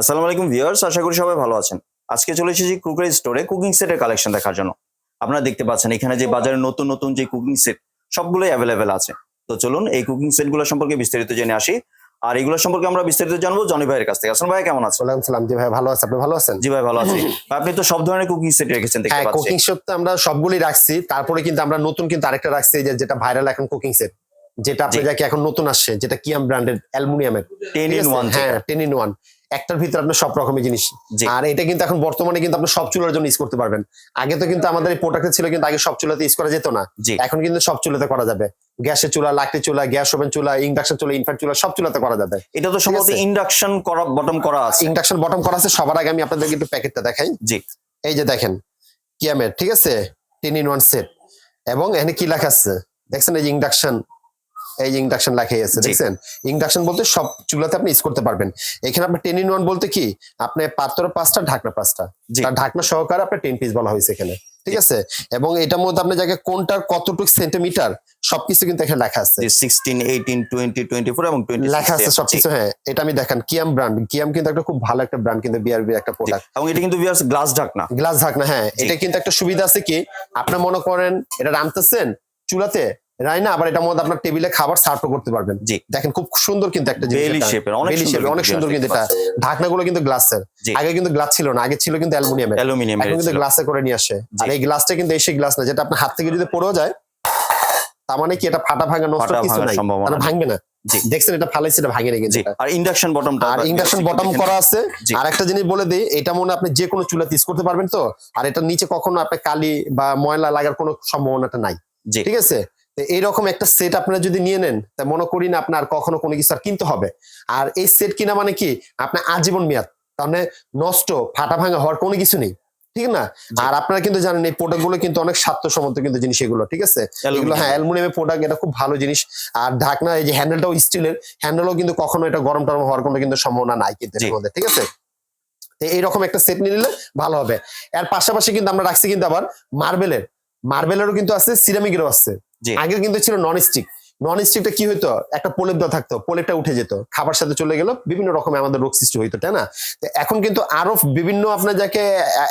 আসসালামু আলাইকুম ভিউয়ার্স আশা করি সবাই ভালো আছেন। আজকে চলে এসেছি কুকারি স্টোরে কুকিং সেটের কালেকশন দেখার জন্য। আপনারা দেখতে পাচ্ছেন এখানে যে বাজারে নতুন নতুন যে কুকিং সেট সবগুলোই অ্যাভেলেবেল আছে। তো চলুন এই কুকিং সেটগুলো সম্পর্কে বিস্তারিত জেনে আসি। আর এগুলো সম্পর্কে আমরা বিস্তারিত জানব জনি ভাইয়ের কাছ থেকে। আসলে ভাই কেমন আছেন? ওয়ালাইকুম সালাম। জি ভাই ভালো আছে। আপনি ভালো আছেন? জি ভাই ভালো আছি। আপনি তো সব ধরনের কুকিং সেট রেখেছেন দেখতে হ্যাঁ পাচ্ছি। কুকিং সেট তো আমরা সবগুলি রাখছি। তারপরে কিন্তু আমরা নতুন কিন্তু আরেকটা রাখছি যে যেটা ভাইরাল এখন কুকিং সেট। যেটা আপনি। যাকে এখন নতুন আসছে যেটা কিয়াম ব্র্যান্ডের অ্যালুমিনিয়ামের। টেন ইন ওয়ান হ্যাঁ টেন ইন ওয়ান। একটার ভিতরে আপনার সব রকমের জিনিস। আর এটা কিন্তু এখন বর্তমানে কিন্তু আপনি সব চুলার জন্য ইউজ করতে পারবেন। আগে তো কিন্তু আমাদের এই প্রোডাক্ট ছিল কিন্তু আগে সব চুলাতে ইউজ করা যেত না। এখন কিন্তু সব চুলাতে করা যাবে। গ্যাসের চুলা লাকড়ি চুলা গ্যাস ওভেন চুলা ইন্ডাকশন চুলা ইনফ্যাক্ট চুলা সব চুলাতে করা যাবে। এটা তো সম্ভবত ইন্ডাকশন করা বটম করা আছে। ইন্ডাকশন বটম করা আছে সবার আগে আমি আপনাদেরকে একটু প্যাকেটটা দেখাই। জি। এই যে দেখেন কিয়ামের ঠিক আছে? টেন ইন ওয়ান সেট এবং এখানে কি লেখা আছে? দেখছেন এই যে ইন্ডাকশন এই ইন্ডাকশন লেখাই আছে। দেখছেন? ইন্ডাকশন বলতে সব চুলাতে আপনি ইউজ করতে পারবেন। এখানে আপনার টেন ইন ওয়ান বলতে কি? আপনি পাত্র পাঁচটা ঢাকনা পাঁচটা। তার ঢাকনা সহকারে আপনার টেন পিস বলা হয়েছে এখানে। ঠিক আছে? এবং এটার মধ্যে আপনি জায়গায় কোনটার কতটুকু সেন্টিমিটার সবকিছু কিন্তু এখানে লেখা আছে। যে sixteen eighteen twenty twenty four এবং টোয়েন্টি লেখা আছে সবকিছু হ্যাঁ। এটা আমি দেখান কিয়াম ব্র্যান্ড কিয়াম কিন্তু একটা খুব ভালো একটা ব্র্যান্ড কিন্তু বিআরবি একটা প্রোডাক্ট এবং এটা কিন্তু ভিউয়ার্স গ্লাস ঢাকনা। গ্লাস ঢাকনা হ্যাঁ। এটা কিন্তু একটা সুবিধা আছে কি? আপনি মনে করেন এটা রাঁধতেছেন চুলাতে রাই না আবার এটার মধ্যে আপনার টেবিলে খাবার সার্ভ করতে পারবেন। জি। দেখেন খুব সুন্দর কিন্তু একটা জিনিস শেপের অনেক সুন্দর অনেক সুন্দর কিন্তু এটা। ঢাকনাগুলো কিন্তু গ্লাসের আগে কিন্তু গ্লাস ছিল না আগে ছিল কিন্তু অ্যালুমিনিয়ামের। অ্যালুমিনিয়াম এখন কিন্তু গ্লাসে করে নিয়ে আসে। আর এই গ্লাসটা কিন্তু এসে গ্লাস না যেটা আপনার হাত থেকে যদি পড়েও যায় তার মানে কি এটা ফাটা ভাঙা নষ্ট কিছু নাই। নেই। ভাঙবে না। জি। দেখছেন এটা ফালাইছে এটা ভাঙে রেখে জি। আর ইন্ডাকশন বটমটা আর ইন্ডাকশন বটম করা আছে। আর একটা জিনিস বলে দিই এটা মনে হয় আপনি যে কোনো চুলাতে ইউজ করতে পারবেন তো। আর এটা নিচে কখনো আপনার কালি বা ময়লা লাগার কোনো সম্ভাবনাটা নাই। ঠিক আছে? এইরকম একটা সেট আপনারা যদি নিয়ে নেন তা মনে করি না আপনার কখনো কোনো কিছু আর কিনতে হবে। আর এই সেট কিনা মানে কি? আপনার আজীবন মেয়াদ। তার মানে নষ্ট ফাটা ভাঙা হওয়ার কোনো কিছু নেই। ঠিক না? আর আপনারা কিন্তু জানেন এই প্রোডাক্টগুলো কিন্তু অনেক স্বাস্থ্যসম্মত কিন্তু জিনিস এগুলো ঠিক আছে? এগুলো হ্যাঁ অ্যালুমিনিয়ামের প্রোডাক্ট এটা খুব ভালো জিনিস। আর ঢাকনা এই যে হ্যান্ডেলটাও স্টিলের হ্যান্ডেলও কিন্তু কখনো এটা গরম টরম হওয়ার কোনো কিন্তু সম্ভাবনা নাই কিন্তু মধ্যে ঠিক আছে? এইরকম একটা সেট নিয়ে নিলে ভালো হবে। এর পাশাপাশি কিন্তু আমরা রাখছি কিন্তু আবার মার্বেলের মার্বেলেরও কিন্তু আছে সিরামিকেরও আছে। আগে কিন্তু ছিল নন স্টিক নন স্টিকটা কি হইতো? একটা প্রলেপ দেওয়া থাকতো প্রলেপটা উঠে যেত খাবার সাথে চলে গেল বিভিন্ন রকমের আমাদের রোগ সৃষ্টি হইতো তাই না? তো এখন কিন্তু আরও বিভিন্ন আপনার যাকে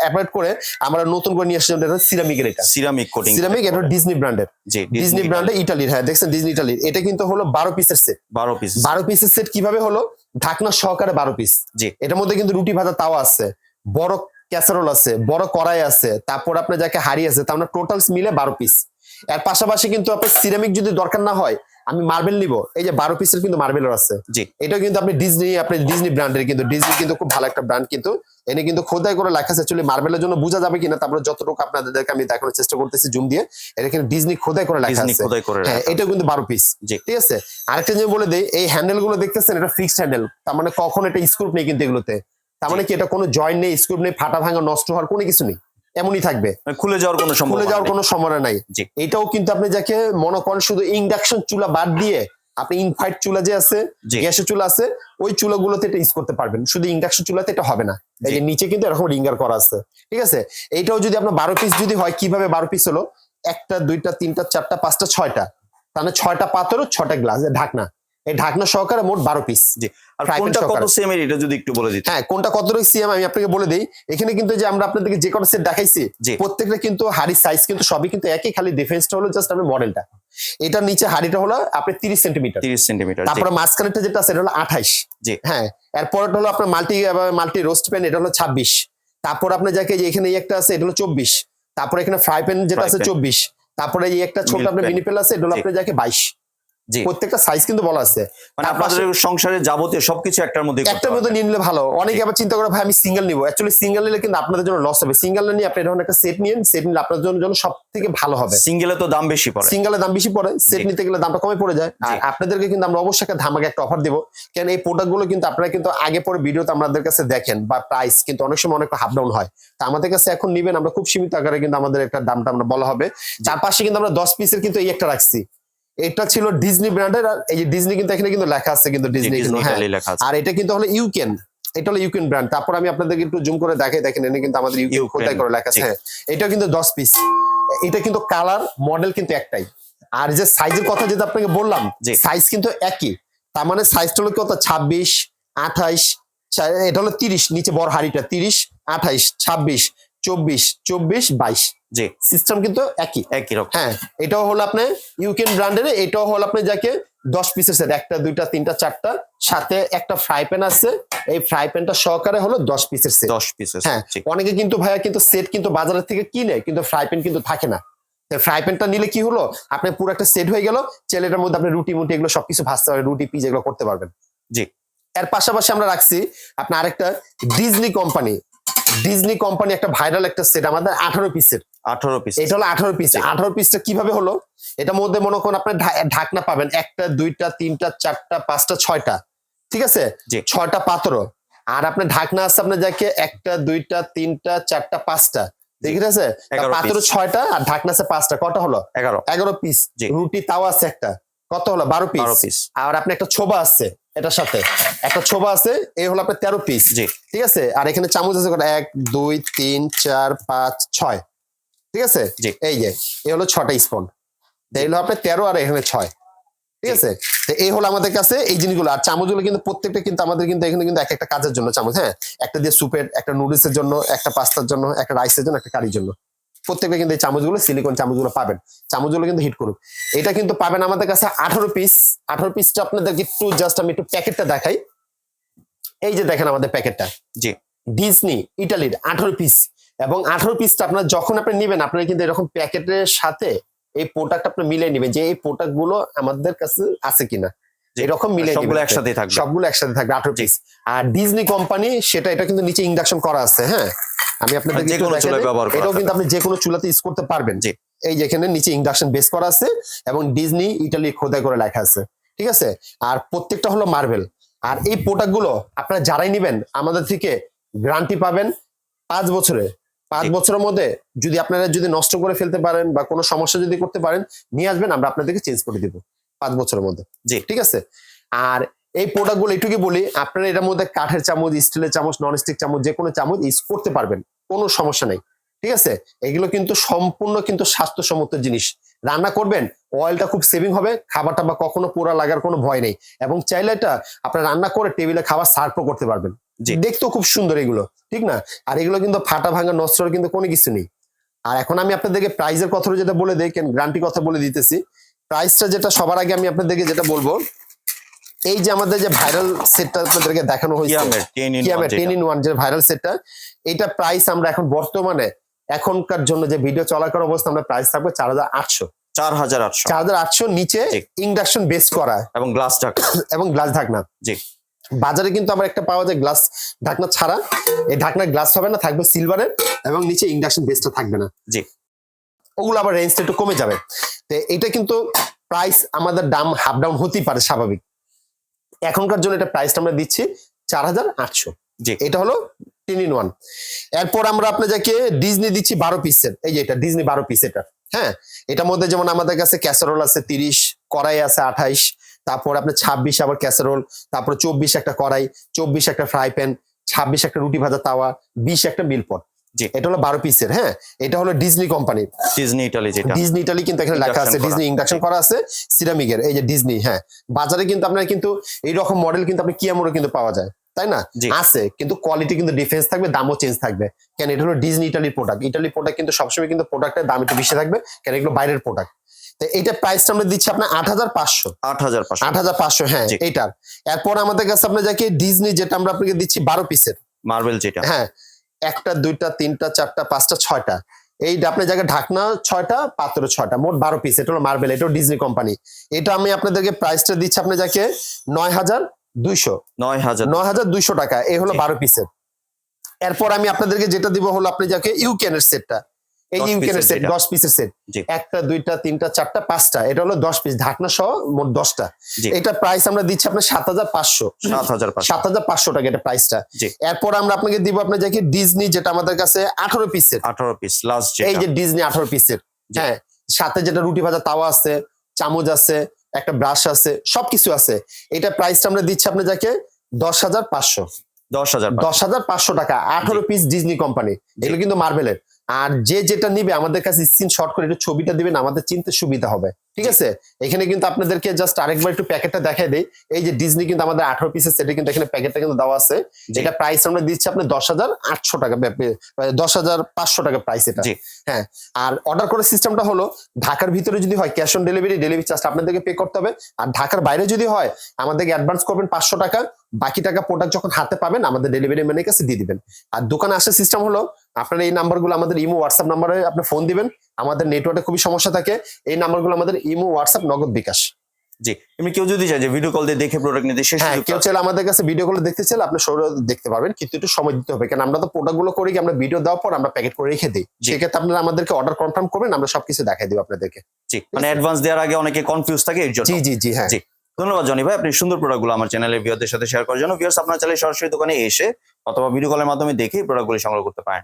অ্যাভয়েড করে আমরা নতুন করে নিয়ে আসছি সিরামিকের এটা। সিরামিক কোটিং সিরামিক এটা ডিজনি ব্র্যান্ডের ডিজনি ব্র্যান্ডে ইটালির হ্যাঁ দেখছেন ডিজনি ইটালির এটা কিন্তু হলো বারো পিসের সেট 12 পিস বারো পিসের সেট কীভাবে হলো? ঢাকনা সহকারে বারো পিস জি। এটার মধ্যে কিন্তু রুটি ভাজা তাওয়া আছে বড় ক্যাসারোল আছে বড় কড়াই আছে তারপর আপনার যাকে হাড়ি আছে তার মানে টোটালস মিলে বারো পিস এর পাশাপাশি কিন্তু আপনার সিরামিক যদি দরকার না হয় আমি মার্বেল নিব। এই যে বারো পিসের কিন্তু মার্বেলও আছে। জি। এটা কিন্তু আপনি ডিজনি আপনি ডিজনি ব্র্যান্ডের কিন্তু ডিজনি কিন্তু খুব ভালো একটা ব্র্যান্ড কিন্তু। এনে কিন্তু খোদাই করে লেখা আছে অ্যাকচুয়ালি মার্বেলের জন্য বোঝা যাবে কিনা তারপরে যতটুকু আপনাদেরকে আমি দেখানোর চেষ্টা করতেছি জুম দিয়ে এটা কিন্তু ডিজনি খোদাই করে লেখা আছে। খোদাই করে হ্যাঁ। এটাও কিন্তু বারো পিস জি। ঠিক আছে? আরেকটা জিনিস বলে দেই এই হ্যান্ডেলগুলো দেখতেছেন এটা ফিক্সড হ্যান্ডেল তার মানে কখন এটা স্ক্রুপ নেই কিন্তু এগুলোতে। তার মানে কি এটা কোনো জয়েন্ট নেই স্ক্রুপ নেই ফাটা ভাঙা নষ্ট হওয়ার কোনো কিছু নেই। এমনই থাকবে। মানে খুলে যাওয়ার কোনো খুলে যাওয়ার কোনো সম্ভাবনা নাই। এটাও কিন্তু আপনি যাকে মনে করেন শুধু ইন্ডাকশন চুলা বাদ দিয়ে আপনি ইনফাইট চুলা যে আছে গ্যাসের চুলা আছে ওই চুলাগুলোতে এটা ইউজ করতে পারবেন। শুধু ইন্ডাকশন চুলাতে এটা হবে না। এই যে নিচে কিন্তু এরকম রিঙ্গার করা আছে। ঠিক আছে? এইটাও যদি আপনার বারো পিস যদি হয় কীভাবে বারো পিস হলো? একটা দুইটা তিনটা চারটা পাঁচটা ছয়টা। তাহলে ছয়টা পাথরও ছয়টা গ্লাস ঢাকনা। এই ঢাকনা সহকারে মোট বারো পিস আর কোনটা কত সেম এর এটা যদি একটু বলে দিতে হ্যাঁ কোনটা কত সিএম আমি আপনাকে বলে দিই। এখানে কিন্তু যে আমরা আপনাদেরকে যে কটা সেট দেখাইছি জি। প্রত্যেকটা কিন্তু হাড়ির সাইজ কিন্তু সবই কিন্তু একই খালি ডিফারেন্সটা হলো জাস্ট আপনার মডেলটা এটার নিচে হাড়িটা হলো আপনার তিরিশ সেন্টিমিটার 30 সেন্টিমিটার তারপরে যেটা আছে এটা হলো আঠাইশ। জি। হ্যাঁ এরপরটা হলো আপনার মাল্টি মাল্টি রোস্ট প্যান এটা হলো ছাব্বিশ। তারপর আপনার যাকে এখানে একটা আছে এটা হলো চব্বিশ। তারপরে এখানে ফ্রাই প্যান যেটা আছে চব্বিশ। তারপরে এই একটা ছোট আপনার। মিনি প্যান আছে এটা হলো আপনার যাকে বাইশ। জি প্রত্যেকটা সাইজ কিন্তু বলা আছে। মানে আপনাদের সংসারে যাবতীয় সবকিছু একটার মধ্যে একটার মধ্যে নিয়ে নিলে ভালো। অনেকে আবার চিন্তা করে ভাই আমি সিঙ্গেল নিবো। অ্যাকচুয়ালি সিঙ্গেল নিলে কিন্তু আপনাদের জন্য লস হবে। সিঙ্গেল নিয়ে আপনি এরকম একটা সেট নিন সেট নিলে আপনার জন্য জন্য সব থেকে ভালো হবে। সিঙ্গেলে তো দাম বেশি পড়ে। সিঙ্গেলের দাম বেশি পড়ে। সেট নিতে গেলে দামটা কমে পড়ে যায়। আর আপনাদেরকে কিন্তু আমরা অবশ্যই একটা ধামাকে একটা অফার দেবো। কেন এই প্রোডাক্টগুলো কিন্তু আপনারা কিন্তু আগে পরে ভিডিওতে আমাদের কাছে দেখেন বা প্রাইস কিন্তু অনেক সময় অনেক হাফ ডাউন হয়। তা আমাদের কাছে এখন নিবেন আমরা খুব সীমিত আকারে কিন্তু আমাদের একটা দামটা আমরা বলা হবে। চার পাশে কিন্তু আমরা দশ পিসের কিন্তু এই একটা রাখছি। এটা ছিল ডিজনি ব্র্যান্ডের আর এই যে ডিজনি কিন্তু এখানে কিন্তু লেখা আছে কিন্তু ডিজনি হ্যাঁ। আর এটা কিন্তু হলো ইউকেন এটা হলো ইউকেন ব্র্যান্ড তারপর আমি আপনাদেরকে একটু জুম করে দেখাই দেখেন এনে কিন্তু আমাদের ইউকেন ইউক্রেন, খোদাই করে লেখা আছে। হ্যাঁ এটা কিন্তু দশ পিস এটা কিন্তু কালার মডেল কিন্তু একটাই। আর যে সাইজের কথা যেটা আপনাকে বললাম। সাইজ কিন্তু একই। তার মানে সাইজটা হলো কত? ছাব্বিশ আঠাইশ এটা হলো তিরিশ নিচে বড় হাড়িটা তিরিশ আঠাইশ ছাব্বিশ। চব্বিশ চব্বিশ বাইশ। জি। সিস্টেম কিন্তু একই। একই রকম। হ্যাঁ এটাও হলো আপনি ইউকেন ব্র্যান্ডের এটাও হলো আপনি যাকে দশ পিসের সেট একটা দুইটা তিনটা চারটা সাথে একটা ফ্রাই প্যান আছে। এই ফ্রাই প্যানটা সহকারে হলো দশ পিসের সেট দশ পিসেস হ্যাঁ অনেকে কিন্তু ভাইয়া কিন্তু সেট কিন্তু বাজারের থেকে কিনে কিন্তু ফ্রাই প্যান কিন্তু থাকে না। ফ্রাই প্যানটা নিলে কি হলো? আপনি পুরো একটা সেট হয়ে গেল ছেলেটার মধ্যে আপনি রুটি মুটি এগুলো সবকিছু ভাজতে পারবেন রুটি পিজ এগুলো করতে পারবেন। জি। এর পাশাপাশি আমরা রাখছি আপনার আরেকটা ডিজনি কোম্পানি ডিজনি কোম্পানি একটা ভাইরাল একটা সেট আমাদের আঠারো পিসের আঠারো পিস এটা হলো আঠারো পিস আঠারো পিসটা কীভাবে হলো? এটার মধ্যে মনে করুন আপনার ঢাকনা পাবেন। একটা দুইটা তিনটা চারটা পাঁচটা ছয়টা। ঠিক আছে? ছয়টা পাত্র আর আপনার ঢাকনা আছে আপনার যাকে একটা দুইটা তিনটা চারটা পাঁচটা। ঠিক আছে? পাত্র ছয়টা আর ঢাকনা আছে পাঁচটা। কটা হলো? এগারো। এগারো পিস। রুটি তাওয়া আছে একটা। কত হলো? বারো বারো পিস পিস আর আপনি একটা ছোবা আছে এটার সাথে। একটা ছোবা আছে এই হলো আপনার তেরো পিস জি। ঠিক আছে? আর এখানে চামচ আছে কটা? এক দুই তিন চার পাঁচ ছয়। ঠিক আছে? জি। এই যে এই হলো ছটা স্পন এই হলো আপনার তেরো আর এখানে ছয়। ঠিক আছে? তো এই হলো আমাদের কাছে এই জিনিসগুলো। আর চামচগুলো কিন্তু প্রত্যেকটা কিন্তু আমাদের কিন্তু এখানে কিন্তু এক একটা কাজের জন্য চামচ হ্যাঁ? একটা দিয়ে স্যুপের একটা নুডলসের জন্য একটা পাস্তার জন্য একটা রাইসের জন্য একটা কারির জন্য। প্রত্যেকটা কিন্তু এই চামচগুলো সিলিকন চামচগুলো পাবেন। চামচগুলো কিন্তু হিট করুক। এটা কিন্তু পাবেন আমাদের কাছে আঠারো পিস আঠারো পিসটা আপনাদেরকে একটু জাস্ট আমি একটু প্যাকেটটা দেখাই। এই যে দেখেন আমাদের প্যাকেটটা জি। ডিজনি ইটালির আঠারো পিস এবং আঠারো পিসটা আপনার যখন আপনি নেবেন আপনারা কিন্তু এরকম প্যাকেটের সাথে এই প্রোডাক্ট আপনি মিলিয়ে নেবেন যে এই প্রোডাক্টগুলো আমাদের কাছে আছে কিনা। এরকম মিলিয়ে সবগুলো একসাথে থাকবে। সবগুলো একসাথে থাকবে আঠারো পিস আর ডিজনি কোম্পানি সেটা এটা কিন্তু নিচে ইন্ডাকশন করা আছে হ্যাঁ? আমি আপনাদের যে কোনো চুলায় ব্যবহার করা এটাও কিন্তু আপনি যে কোনো চুলাতে ইউজ করতে পারবেন। জি। এই যে এখানে নিচে ইন্ডাকশন বেস করা আছে এবং ডিজনি ইটালি খোদাই করে লেখা আছে। ঠিক আছে? আর প্রত্যেকটা হলো মার্বেল আর এই প্রোডাক্টগুলো আপনারা যারাই নেবেন আমাদের থেকে গ্যারান্টি পাবেন পাঁচ বছরে। পাঁচ বছরের মধ্যে যদি আপনারা যদি নষ্ট করে ফেলতে পারেন বা কোনো সমস্যা যদি করতে পারেন নিয়ে আসবেন আমরা আপনাদেরকে চেঞ্জ করে দিব পাঁচ বছরের মধ্যে। জি। ঠিক আছে? আর এই প্রোডাক্টগুলো এটুকুই বলি আপনারা এটার মধ্যে কাঠের চামচ স্টিলের চামচ নন স্টিক চামচ যে কোনো চামচ ইউজ করতে পারবেন কোনো সমস্যা নেই ঠিক আছে? এগুলো কিন্তু সম্পূর্ণ কিন্তু স্বাস্থ্যসম্মত জিনিস। রান্না করবেন অয়েলটা খুব সেভিং হবে খাবারটা বা কখনো পোড়া লাগার কোনো ভয় নেই এবং চাইলে এটা আপনার রান্না করে টেবিলে খাবার সার্ভও করতে পারবেন। জি। দেখতেও খুব সুন্দর এগুলো ঠিক না? আর এগুলো কিন্তু ফাটা ভাঙা নষ্ট কিন্তু কোনো কিছু নেই। আর এখন আমি আপনাদেরকে প্রাইজের কথা যেটা বলে দিই গ্রান্টি কথা বলে দিতেছি। প্রাইসটা যেটা সবার আগে আমি আপনাদেরকে যেটা বলব এই যে আমাদের যে ভাইরাল সেটটা আপনাদেরকে দেখানো হয়েছে কিয়ামের টেন ইন ওয়ান যে ভাইরাল সেটটা এটা প্রাইস আমরা এখন বর্তমানে এখনকার জন্য যে ভিডিও চলাকার অবস্থা আমরা প্রাইস থাকবে চার হাজার আটশো। চার হাজার আটশো। চার হাজার আটশো নিচে ইন্ডাকশন বেস করা। এবং গ্লাস ঢাকা। এবং গ্লাস ঢাকনা। জি। বাজারে কিন্তু আবার একটা পাওয়া যায় গ্লাস ঢাকনা ছাড়া। এই ঢাকনা গ্লাস হবে না থাকবে সিলভারের এবং নিচে ইন্ডাকশন বেসটা থাকবে না। জি। ওগুলো আবার রেঞ্জটা একটু কমে যাবে। তো এটা কিন্তু প্রাইস আমাদের দাম হাফ ডাউন হতেই পারে স্বাভাবিক। এখনকার জন্য এটা প্রাইসটা আমরা দিচ্ছি চার হাজার আটশো। জি। এটা হলো টেন ইন ওয়ান এরপর আমরা আপনাদেরকে ডিজনি দিচ্ছি বারো পিসের এই যে এটা ডিজনি বারো পিস এটা। হ্যাঁ এটার মধ্যে যেমন আমাদের কাছে ক্যাসারোল আছে তিরিশ কড়াই আছে আঠাইশ তারপর আপনার ছাব্বিশ আবার ক্যাসারোল তারপর চব্বিশ একটা কড়াই চব্বিশ একটা ফ্রাই প্যান ছাব্বিশ একটা রুটি ভাজা তাওয়া বিশ একটা মিলপট। এটা হলো বারো পিসের হ্যাঁ? এটা হলো ডিজনি কোম্পানি ডিজনি ইটালি যেটা। ডিজনি ইটালি কিন্তু এখানে লেখা আছে। ডিজনি ইন্ডাকশন করা আছে সিরামিকের এই যে ডিজনি হ্যাঁ? বাজারে কিন্তু আপনার কিন্তু এইরকম মডেল কিন্তু আপনি কিয়ামোরে কিন্তু পাওয়া যায় তাই না? আছে কিন্তু কোয়ালিটি কিন্তু ডিফারেন্স থাকবে দামও চেঞ্জ থাকবে। কেন? এটা হলো ডিজনি ইটালির প্রোডাক্ট ইটালি প্রোডাক্ট কিন্তু সবসময় কিন্তু প্রোডাক্টের দাম একটু বেশি থাকবে কেন? এগুলো বাইরের প্রোডাক্ট তো এইটা প্রাইসটা আমরা দিচ্ছি আপনার আট হাজার পাঁচশো। আট হাজার পাঁচশো। আট হাজার পাঁচশো হ্যাঁ জি। এইটার। এরপর আমাদের কাছে আপনার যাকে ডিজনি যেটা আমরা আপনাকে দিচ্ছি বারো পিসের। মার্বেল যেটা। হ্যাঁ একটা দুইটা তিনটা চারটা পাঁচটা ছয়টা। এই আপনার জায়গায় ঢাকনা ছয়টা পাত্র ছয়টা মোট বারো পিস এটা হলো মার্বেল এটা ডিজনি কোম্পানি এটা আমি আপনাদেরকে প্রাইসটা দিচ্ছি আপনার যাকে নয় হাজার দুইশো। নয় হাজার। নয় হাজার দুইশো টাকা এই হলো বারো পিসের এরপর আমি আপনাদেরকে যেটা দিব হলো আপনি যাকে ইউকেনের সেটটা এই 10 ইউকেনের সেট দশ পিসের সেট একটা দুইটা তিনটা চারটা পাঁচটা। এটা হলো দশ পিস ঢাকনা সহ মোট দশটা। এটা প্রাইস আমরা দিচ্ছি আপনার সাত হাজার পাঁচশো। সাত হাজার পাঁচশো। টাকা এটা প্রাইসটা। এরপর আমরা আপনাকে দিব আপনার যাকে ডিজনি যেটা আমাদের কাছে আঠারো পিসের আঠারো পিস লাস্ট এই যে ডিজনি আঠারো পিসের হ্যাঁ সাথে যেটা রুটি ভাজা তাওয়া আছে চামচ আছে একটা ব্রাশ আছে সবকিছু আছে। এটা প্রাইসটা আমরা দিচ্ছি আপনার যাকে দশ হাজার পাঁচশো। দশ হাজার দশ হাজার পাঁচশো টাকা আঠারো পিস ডিজনি কোম্পানি এগুলো কিন্তু মার্বেলের আর যে যেটা নিবে আমাদের কাছে স্ক্রিন শট করে একটু ছবিটা দিবেন আমাদের চিনতে সুবিধা হবে। ঠিক আছে? এখানে কিন্তু আপনাদেরকে জাস্ট আরেকবার একটু প্যাকেটটা দেখাই দেই। এই যে ডিজনি কিন্তু আমাদের আঠারো পিসের সেটে কিন্তু এখানে প্যাকেটটা কিন্তু দেওয়া আছে। যেটা প্রাইস আমরা দিচ্ছি আপনার দশ হাজার আটশো টাকা দশ হাজার পাঁচশো টাকা প্রাইস এটা। হ্যাঁ আর অর্ডার করার সিস্টেমটা হলো ঢাকার ভিতরে যদি হয় cash on delivery delivery charge আপনাদেরকে পে করতে হবে। আর ঢাকার বাইরে যদি হয় আমাদেরকে অ্যাডভান্স করবেন পাঁচশো টাকা। বাকি টাকা প্রোডাক্ট যখন হাতে পাবেন আমাদের ডেলিভারি ম্যানের কাছে দিয়ে দিবেন। আর দোকানে আসার সিস্টেম হলো আপনার এই নাম্বারগুলো আমাদের ইমো হোয়াটসঅ্যাপ নাম্বারে আপনি ফোন দিবেন। আমাদের নেটওয়ার্কে খুবই সমস্যা থাকে। এই নাম্বারগুলো আমাদের ইমো হোয়াটসঅ্যাপ নগদ বিকাশ। জি এমনি কেউ যদি চায় যে ভিডিও কল দিয়ে দেখে প্রোডাক্ট নিতে সে হ্যাঁ কেউ চাইলে আমাদের কাছে ভিডিও গুলো দেখতে চাইলে আপনি সৌর দেখতে পারবেন কিন্তু একটু সময় দিতে হবে। কারণ আমরা তো প্রোডাক্টগুলো করি আমরা ভিডিও দেওয়ার পর আমরা প্যাকেট করে রেখে দিই। সেক্ষেত্রে আপনারা আমাদেরকে অর্ডার কনফার্ম করবেন আমরা সবকিছু দেখাই দিব আপনাদেরকে। জি মানে অ্যাডভান্স দেওয়ার আগে অনেকে কনফিউজ থাকে এর জন্য। জি জি জি হ্যাঁ। জি। ধন্যবাদ জনি ভাই। আপনি সুন্দর প্রোডাক্টগুলো আমার চ্যানেলের ভিউয়ারদের সাথে শেয়ার করার জন্য। ভিউয়ার্স আপনারা চাইলে সরাসরি দোকানে এসে অথবা ভিডিও কলের মাধ্যমে দেখে প্রোডাক্টগুলি সংগ্রহ করতে পারেন।